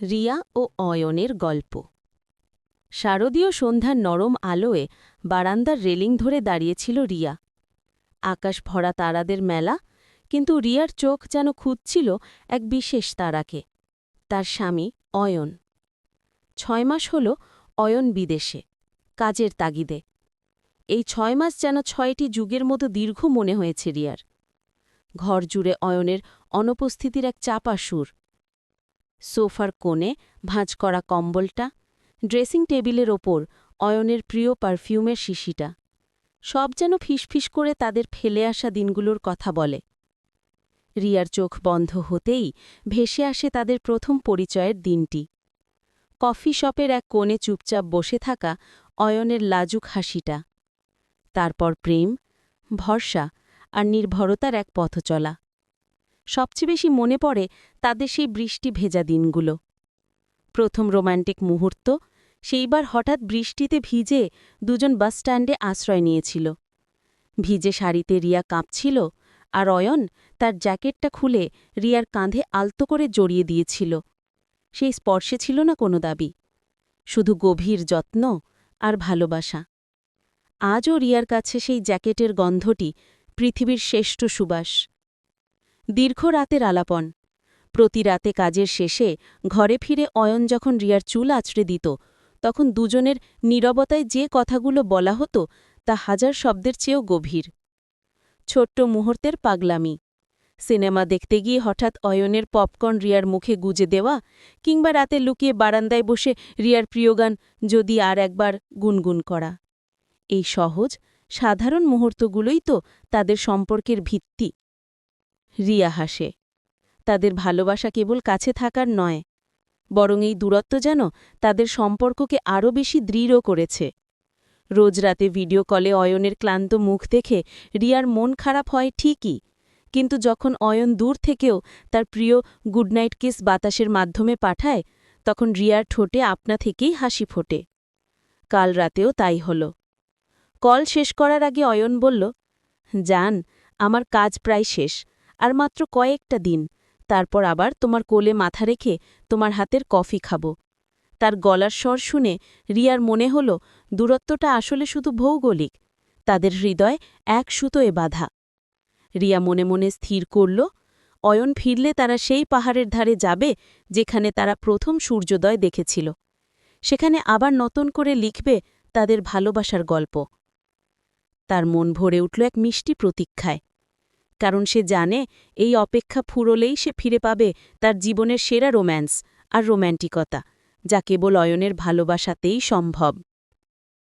রিয়া ও অয়নের গল্প। শারদীয় সন্ধ্যার নরম আলোয় বারান্দার রেলিং ধরে দাঁড়িয়েছিল রিয়া। আকাশ ভরা তারাদের মেলা, কিন্তু রিয়ার চোখ যেন খুঁজছিল এক বিশেষ তারাকে, তার স্বামী অয়ন। ছয় মাস হল অয়ন বিদেশে, কাজের তাগিদে। এই ছয় মাস যেন ছয়টি যুগের মতো দীর্ঘ মনে হয়েছে রিয়ার। ঘর জুড়ে অয়নের অনুপস্থিতির এক চাপা সুর সোফার কোণে ভাঁজ করা কম্বলটা, ড্রেসিং টেবিলের ওপর অয়নের প্রিয় পারফিউমের শিশিটা। সব যেন ফিসফিস করে তাদের ফেলে আসা দিনগুলোর কথা বলে। রিয়ার চোখ বন্ধ হতেই ভেসে আসে তাদের প্রথম পরিচয়ের দিনটি। কফি শপের এক কোণে চুপচাপ বসে থাকা অয়নের লাজুক হাসিটা। তারপর প্রেম, ভরসা আর নির্ভরতার এক পথচলা। সবচেয়ে বেশি মনে পড়ে তাদের সেই বৃষ্টি ভেজা দিনগুলো। প্রথম রোম্যান্টিক মুহূর্ত, সেইবার হঠাৎ বৃষ্টিতে ভিজে দুজন বাসস্ট্যান্ডে আশ্রয় নিয়েছিল। ভিজে শাড়িতে রিয়া কাঁপছিল আর অয়ন তার জ্যাকেটটা খুলে রিয়ার কাঁধে আলতো করে জড়িয়ে দিয়েছিল। সেই স্পর্শে ছিল না কোনো দাবি, শুধু গভীর যত্ন আর ভালোবাসা। আজও রিয়ার কাছে সেই জ্যাকেটের গন্ধটি পৃথিবীর শ্রেষ্ঠ সুবাস। দীর্ঘ রাতের আলাপন। প্রতি রাতে কাজের শেষে ঘরে ফিরে অয়ন যখন রিয়ার চুল আছড়ে দিত, তখন দুজনের নীরবতায় যে কথাগুলো বলা হতো, তা হাজার শব্দের চেয়েও গভীর। ছোট্ট মুহূর্তের পাগলামি। সিনেমা দেখতে গিয়ে হঠাৎ অয়নের পপকর্ন রিয়ার মুখে গুজে দেওয়া, কিংবা রাতে লুকিয়ে বারান্দায় বসে রিয়ার প্রিয় গান, যদি আর একবার গুনগুন করা। এই সহজ, সাধারণ মুহূর্তগুলোই তো তাদের সম্পর্কের ভিত্তি। রিয়া হাসে। তাদের ভালোবাসা কেবল কাছে থাকার নয়, বরং এই দূরত্ব যেন তাদের সম্পর্ককে আরও বেশি দৃঢ় করেছে। রোজ রাতে ভিডিও কলে অয়নের ক্লান্ত মুখ দেখে রিয়ার মন খারাপ হয় ঠিকই, কিন্তু যখন অয়ন দূর থেকেও তার প্রিয় গুড নাইট কিস বাতাসের মাধ্যমে পাঠায়, তখন রিয়ার ঠোঁটে আপনা থেকেই হাসি ফোটে। কাল রাতেও তাই হল। কল শেষ করার আগে অয়ন বলল যান আমার কাজ প্রায় শেষ। আর মাত্র কয়েকটা দিন। তারপর আবার তোমার কোলে মাথা রেখে তোমার হাতের কফি খাব। তার গলার স্বর শুনে রিয়ার মনে হল, দূরত্বটা আসলে শুধু ভৌগোলিক। তাদের হৃদয় এক সুতোয় বাধা। রিয়া মনে মনে স্থির করল, অয়ন ফিরলে তারা সেই পাহাড়ের ধারে যাবে যেখানে তারা প্রথম সূর্যোদয় দেখেছিল। সেখানে আবার নতুন করে লিখবে তাদের ভালোবাসার গল্প। তার মন ভরে উঠল এক মিষ্টি প্রতীক্ষায়। কারণ সে জানে এই অপেক্ষা ফুরলেই সে ফিরে পাবে তার জীবনের সেরা রোম্যান্স আর রোম্যান্টিকতা, যা কেবল অয়নের ভালোবাসাতেই সম্ভব।